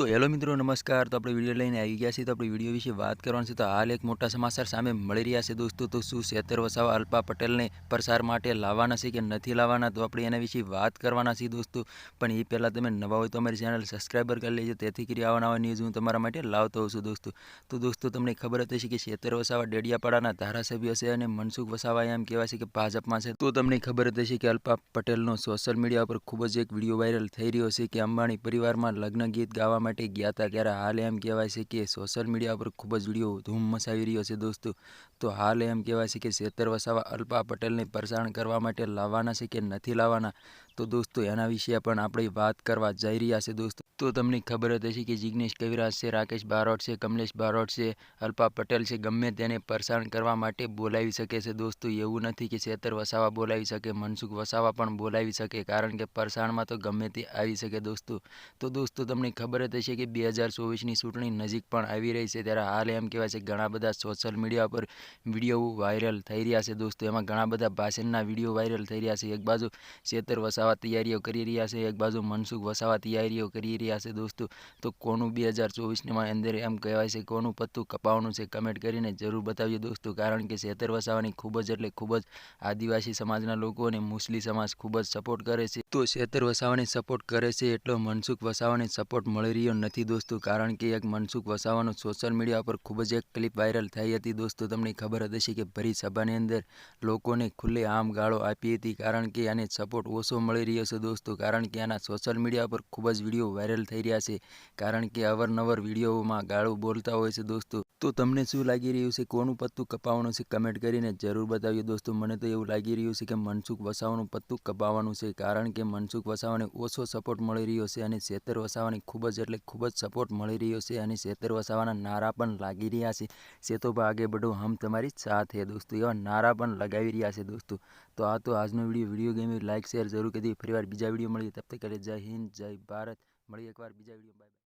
તો હેલો મિત્રો, નમસ્કાર. તો આપણે વીડિયો લઈને આવી ગયા છીએ. તો આપણે વીડિયો વિશે વાત કરવાની છે તો હાલ એક મોટા સમાચાર સામે મળી રહ્યા છે દોસ્તો. તો શું શેતર વસાવા અલ્પા પટેલને પ્રસાર માટે લાવવાના છે કે નથી લાવવાના? તો આપણે એના વિશે વાત કરવાના છીએ દોસ્તો. પણ એ પહેલાં તમે નવા હોય તો અમારી ચેનલ સબસ્ક્રાઈબર કરી લેજો. તેથી કરી આવા નવા ન્યૂઝ હું તમારા માટે લાવતો હોઉં છું દોસ્તો. તો દોસ્તો, તમને ખબર જ હશે કે શેતર વસાવા ડેડિયાપાડાના ધારાસભ્ય છે અને મનસુખ વસાવા એમ કહેવાય છે કે ભાજપમાં છે. તો તમને ખબર હતી છે કે અલ્પા પટેલનો સોશિયલ મીડિયા પર ખૂબ જ એક વીડિયો વાયરલ થઈ રહ્યો છે કે અંબાણી પરિવારમાં લગ્ન ગીત ગાવા માટે ગયા હતા ત્યારે હાલ એમ કહેવાય છે કે સોશિયલ મીડિયા પર ખૂબ જ વીડિયો ધૂમ મચાવી રહ્યો છે દોસ્તો. તો હાલ એમ કહેવાય છે કે શેતર વસાવા અલ્પા પટેલને પ્રસારણ કરવા માટે લાવવાના છે કે નથી લાવવાના? તો દોસ્તો, એના વિશે પણ આપણે વાત કરવા જઈ રહ્યા છે દોસ્તો. તો તમને ખબર જ હશે કે જિગ્નેશ કવિરાજ છે, રાકેશ બારોટ છે, કમલેશ બારોટ છે, અલ્પા પટેલ છે, ગમે તેને પ્રસારણ કરવા માટે બોલાવી શકે છે દોસ્તો. એવું નથી કે શેતર વસાવા બોલાવી શકે, મનસુખ વસાવા પણ બોલાવી શકે, કારણ કે પ્રસારણમાં તો ગમે તે આવી શકે દોસ્તો. તો દોસ્તો, તમને ખબર જ હશે કે બે હજાર ચોવીસની ચૂંટણી નજીક પણ આવી રહી છે, ત્યારે હાલ એમ કહેવાય છે ઘણા બધા સોશિયલ મીડિયા પર વીડિયો વાયરલ થઈ રહ્યા છે દોસ્તો. એમાં ઘણા બધા ભાષણના વીડિયો વાયરલ થઈ રહ્યા છે. એક બાજુ શેતર વસાવા તૈયારીઓ કરી રહ્યા છે. એક બાજુ મનસુખ વસાવા તૈયારીઓ કરી રહ્યા છે દોસ્તો. તો કોનું બે હજાર ચોવીસમાં અંદર એમ કહેવાય છે, કોનું પત્તું કપાવવાનું છે કમેન્ટ કરીને જરૂર બતાવજો દોસ્તો. કારણ કે શેતર વસાવાની ખૂબ જ એટલે ખૂબ જ આદિવાસી સમાજના લોકો અને મુસ્લિમ સમાજ ખૂબ જ સપોર્ટ કરે છે. તો શેતર વસાવાને સપોર્ટ કરે છે એટલો મનસુખ વસાવાને સપોર્ટ મળી રહ્યો નથી દોસ્તો. કારણ કે એક મનસુખ વસાવાનો સોશિયલ મીડિયા પર ખૂબ જ એક ક્લિપ વાયરલ થઈ હતી દોસ્તો. તમને ખબર હતી કે ભરી સભાની અંદર લોકોને ખુલ્લે આમ ગાળો આપી હતી. કારણ કે આને સપોર્ટ ઓછો મળી રહ્યો છે દોસ્તો. કારણ કે આના સોશિયલ મીડિયા પર ખૂબ જ વીડિયો વાયરલ થઈ રહ્યા છે. કારણ કે અવારનવાર વિડીયોમાં ગાળો બોલતા હોય છે દોસ્તો. તો તમને શું લાગી રહ્યું છે? કોનું પત્તું કપાવવાનું છે? કમેન્ટ કરીને જરૂર બતાવ્યું દોસ્તો. મને તો એવું લાગી રહ્યું છે કે મનસુખ વસાવાનું પત્તું કપાવવાનું છે. કારણ કે મનસુખ વસાવાને ઓછો સપોર્ટ મળી રહ્યો છે અને શેતર વસાવાની ખૂબ જ એટલે ખૂબ જ સપોર્ટ મળી રહ્યો છે અને શેતર વસાવાના નારા પણ લાગી રહ્યા છે. સેતો આગે બઢો હમ તમારી સાથે દોસ્તો. એવા નારા પણ લગાવી રહ્યા છે દોસ્તો. તો આ તો આજનો video. Video game like share જરૂર કરી ફરીવાર બીજા વીડિયો મળીએ. તબ તક જય હિન્દ, જય ભારત. મળીએ એકવાર બીજા વીડિયો. બાય